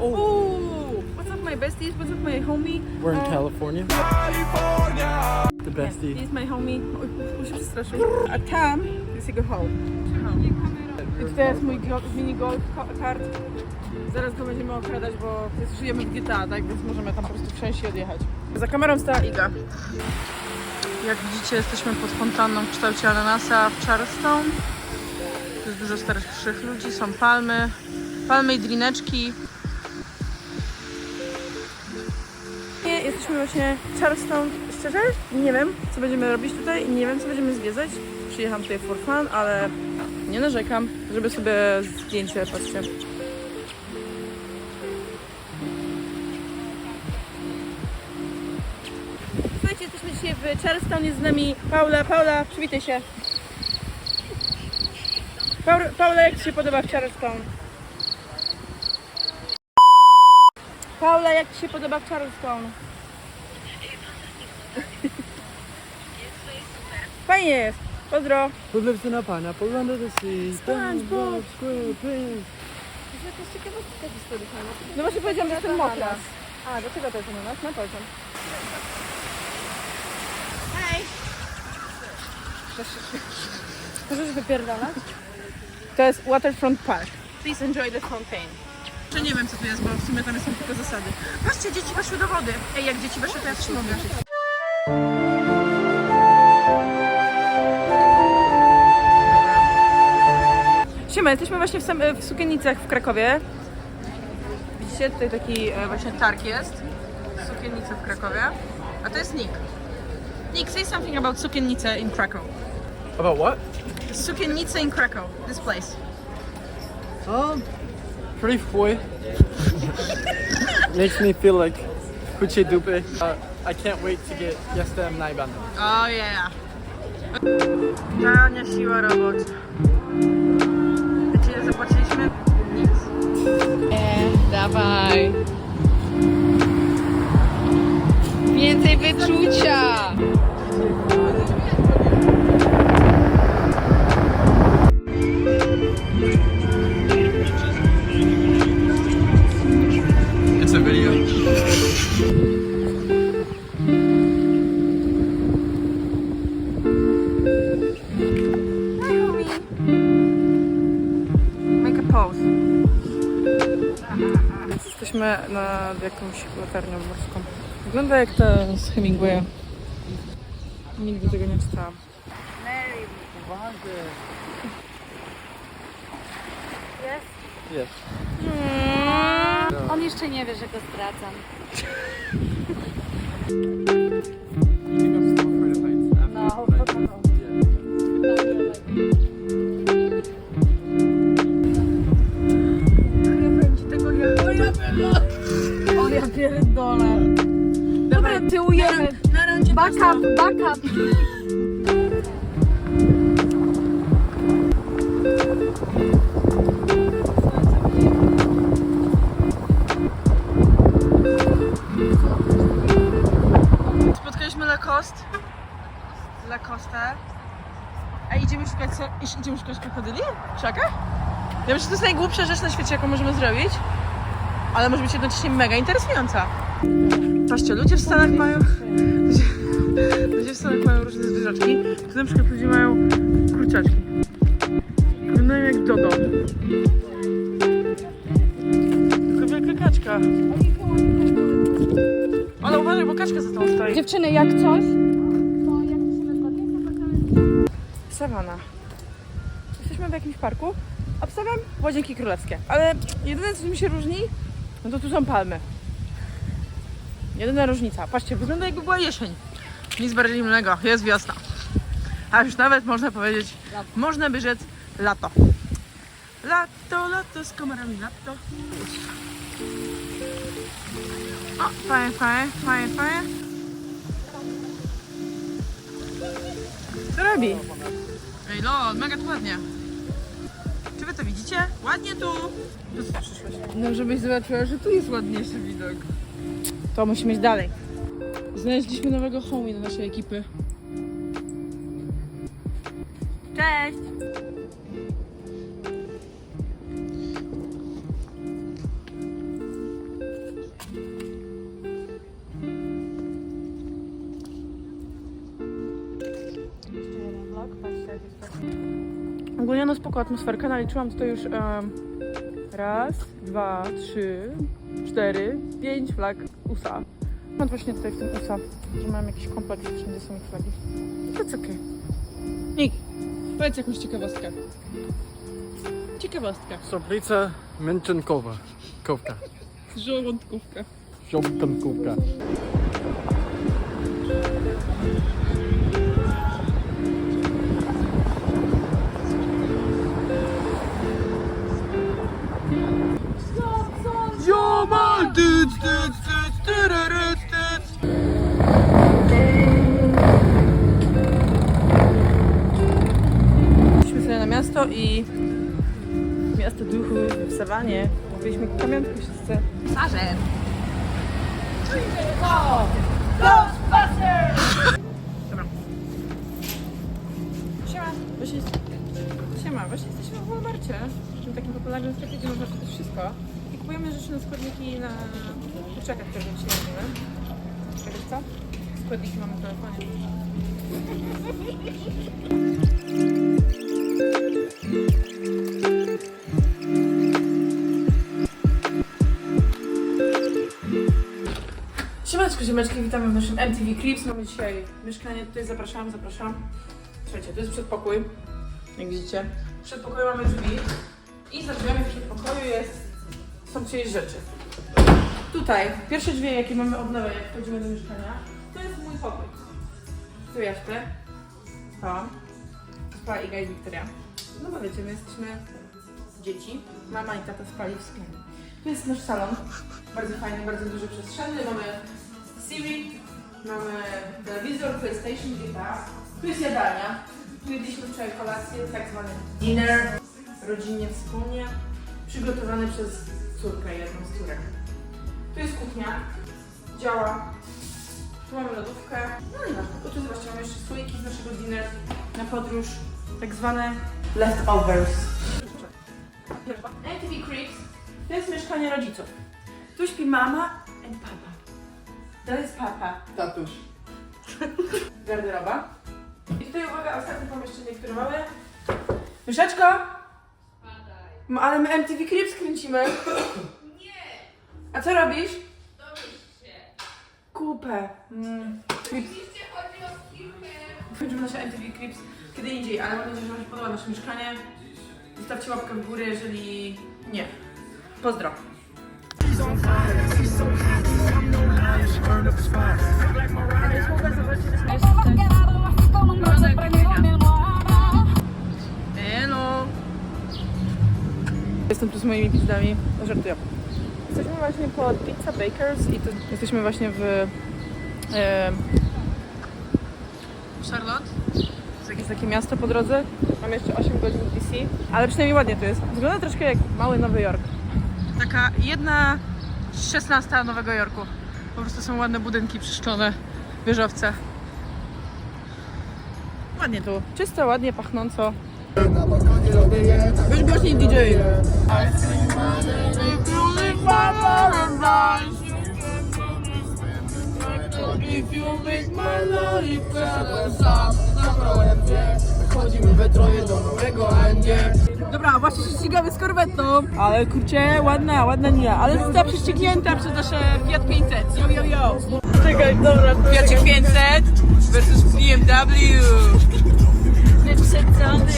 Ooh, what's up, my besties? What's up, my homie? We're in Uh, California. The bestie. He's my homie. Oj, on się przestraszył. A tam jest jego home. Więc to jest mój go- mini golf ko- kart. Zaraz go będziemy okradać, bo jest- żyjemy w GTA, tak? Więc możemy tam po prostu wsiąść i odjechać. Za kamerą stała Iga. Jak widzicie, jesteśmy pod fontanną w kształcie ananasa w Charleston. Tu jest dużo starszych ludzi, są palmy, palmy i drineczki. Jesteśmy właśnie w Charleston. Szczerze, nie wiem, co będziemy robić tutaj, nie wiem, co będziemy zwiedzać. Przyjechałam tutaj for fun, ale nie narzekam, żeby sobie zdjęcie, patrzcie. Słuchajcie, jesteśmy dzisiaj w Charleston, jest z nami Paula. Paula, przywitaj się. Paula jak Ci się podoba w Charleston? Paula, jak Ci się podoba w Charleston? Fajnie jest. Pozdro. Who lives in a pineapple under the sea? SpongeBob. SquarePants. No właśnie powiedziałam, że jestem mokra. A, do czego to jest ananas? Na palcem. Hej! Możesz wypierdalać? To jest Waterfront Park. Please enjoy the fountain. Jeszcze nie wiem co to jest, bo w sumie tam są tylko zasady. Patrzcie, dzieci weszły do wody. Ej, jak dzieci weszły, to ja też mogę. Siema, jesteśmy właśnie w, sam, w Sukienicach w Krakowie. Widzicie, tutaj taki e, właśnie targ jest. Sukiennice w Krakowie. A to jest Nick. Nick, say something about sukiennice in Krakow. About what? Sukiennice in Krakow, this place. Um, pretty full. Makes me feel like Kuche Dupe. Uh, I can't wait to get Jestem Naiban. Oh yeah. Tania siła roboczy. Zapłaciliśmy? Nic. Dawaj. Więcej wyczucia. Jesteśmy nad jakąś latarnią morską. Wygląda jak ta z Hemingwaya. Nigdy tego nie czytałam. Yes. On jeszcze nie wie, że go zdradzam. Na rondzie Backup, backup. Spotkaliśmy Lacoste. Lacoste. A idziemy szukać, idziemy szukać krokodyli? W? Ja myślę, że to jest najgłupsza rzecz na świecie, jaką możemy zrobić. Ale może być jednocześnie mega interesująca. Patrzcie, ludzie w Stanach mają... Ludzie, ludzie w Stanach mają różne zwierzaczki. Tu na przykład ludzie mają kurczaczki. Wyglądają jak dodo. Tylko wielka kaczka. Ale uważaj, bo kaczka za tą stoi. Dziewczyny, jak coś? Sawana. Jesteśmy w jakimś parku. Obstawiam łazienki królewskie. Ale jedyne co mi się różni, no to tu są palmy. Jedyna różnica. Patrzcie, wygląda jakby była jesień. Nic bardziej innego. Jest wiosna. A już nawet można powiedzieć, można by rzec lato. Lato, lato z kamerami, lato. O, fajnie, fajnie, fajnie, fajnie. Co robi? Ej, no, mega tu ładnie. Czy wy to widzicie? Ładnie tu. No, żebyś zobaczyła, że tu jest ładniejszy widok. To musimy iść dalej. Znaleźliśmy nowego homie do naszej ekipy. Cześć! No spoko atmosferka, naliczyłam tutaj już raz, dwa, trzy, cztery, pięć flag USA. Mam właśnie tutaj w tym USA, że mam jakiś kompleks, wszędzie są ich flagi. To co okej. Nik, powiedz jakąś ciekawostkę. Ciekawostka. Soplica Mięczynkowa. Kowka. Żołądkówka. Żołądkówka. Szliśmy sobie na miasto i miasto duchu w sawanie. Kupiliśmy pamiątkę wszyscy. Sarze. Siema. Właśnie, siema. Właśnie jesteśmy w Walmarcie. W takim popularnym sklepie, gdzie można kupić wszystko. Kupujemy rzeczy na składniki na kurczakach, które dzisiaj robimy. Czekaj, co? Składniki mamy w telefonie. Siemaneczko, ziemeczki, witamy w naszym MTV Clips. Mamy dzisiaj mieszkanie, tutaj zapraszam, zapraszam. Słuchajcie, to jest przedpokój, jak widzicie. W przedpokoju mamy drzwi i za drzwiami w przedpokoju jest, są czyjeś rzeczy. Tutaj, pierwsze drzwi, jakie mamy od lewej, jak wchodzimy do mieszkania, to jest mój pokój. Tu ja śpię. To. Spała Iga i Wiktoria. No bo wiecie, my jesteśmy dzieci. Mama i tata spali w sklepie. Tu jest nasz salon. Bardzo fajny, bardzo duży, przestrzenny. Mamy Siri, mamy telewizor, PlayStation, gitar. Tu jest jadalnia. Tu jedliśmy wczoraj kolację, tak zwany dinner, rodzinnie, wspólnie, przygotowany przez córkę, jedną z córek. Tu jest kuchnia, działa. Tu mamy lodówkę. No i no, tu zobaczcie, mamy jeszcze słoiki z naszego dinner na podróż, tak zwane leftovers. MTV Creeps to jest mieszkanie rodziców. Tu śpi mama and papa. To jest papa. Tatuś. Garderoba. I tutaj uwaga, ostatnie pomieszczenie, które mamy. Myszeczko! No, ale my MTV Creeps kręcimy. Nie! A co robisz? Kupę. Mm. Creeps. Kończymy nasze MTV Creeps kiedy indziej, ale mam nadzieję, że Wam się podoba nasze mieszkanie. Zostawcie łapkę w górę, jeżeli nie. Pozdro. Hello. Jestem tu z moimi pizzami. No, żartuję. Jesteśmy właśnie pod Pizza Bakers i tu jesteśmy właśnie w e, Charlotte. Jest jakieś takie miasto po drodze. Mam jeszcze 8 godzin w DC, ale przynajmniej ładnie tu jest. Wygląda troszkę jak mały Nowy Jork. Taka jedna z 16 Nowego Jorku. Po prostu są ładne budynki przyszczone, wieżowce. Ładnie tu. Czysto, ładnie, pachnąco. Weź głośniej DJ. If you make my life better, sam zabrałem cię Chodzimy we troje do nowego nie Dobra, właśnie się ścigamy z korwetą. Ale kurczę, ładna, ładna nia Ale została prześcignięta przez nasze Fiat 500 Yo, yo, yo. Czekaj, dobra Fiat 500 versus BMW Poşet çaldı.